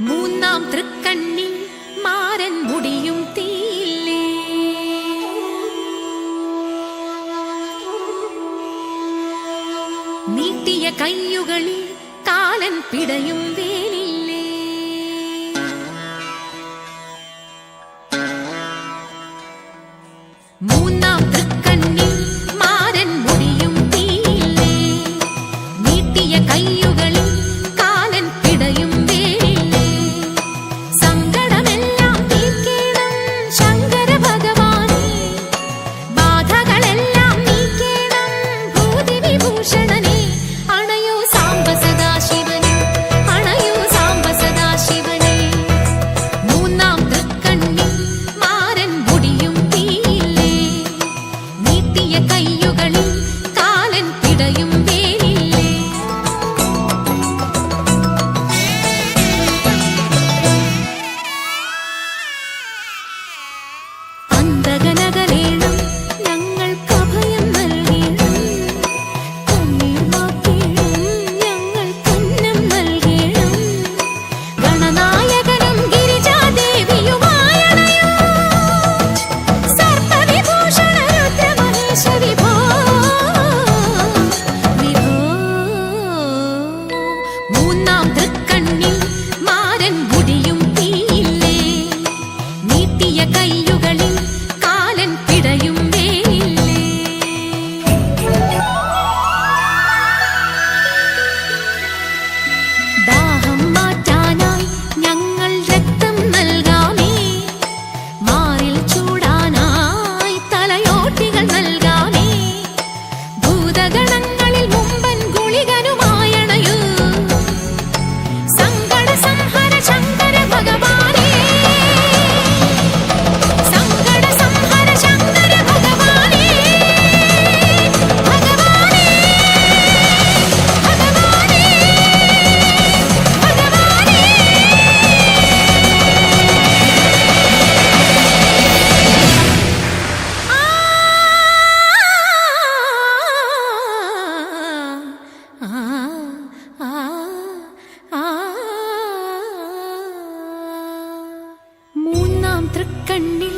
மூந்தாம் திருக்கண்ணி மாறன் முடியும் தீயில்லே நீட்டிய கையுகளில் காலன் பிடையும் வேலில்லே மூந்தாம் கண்ணி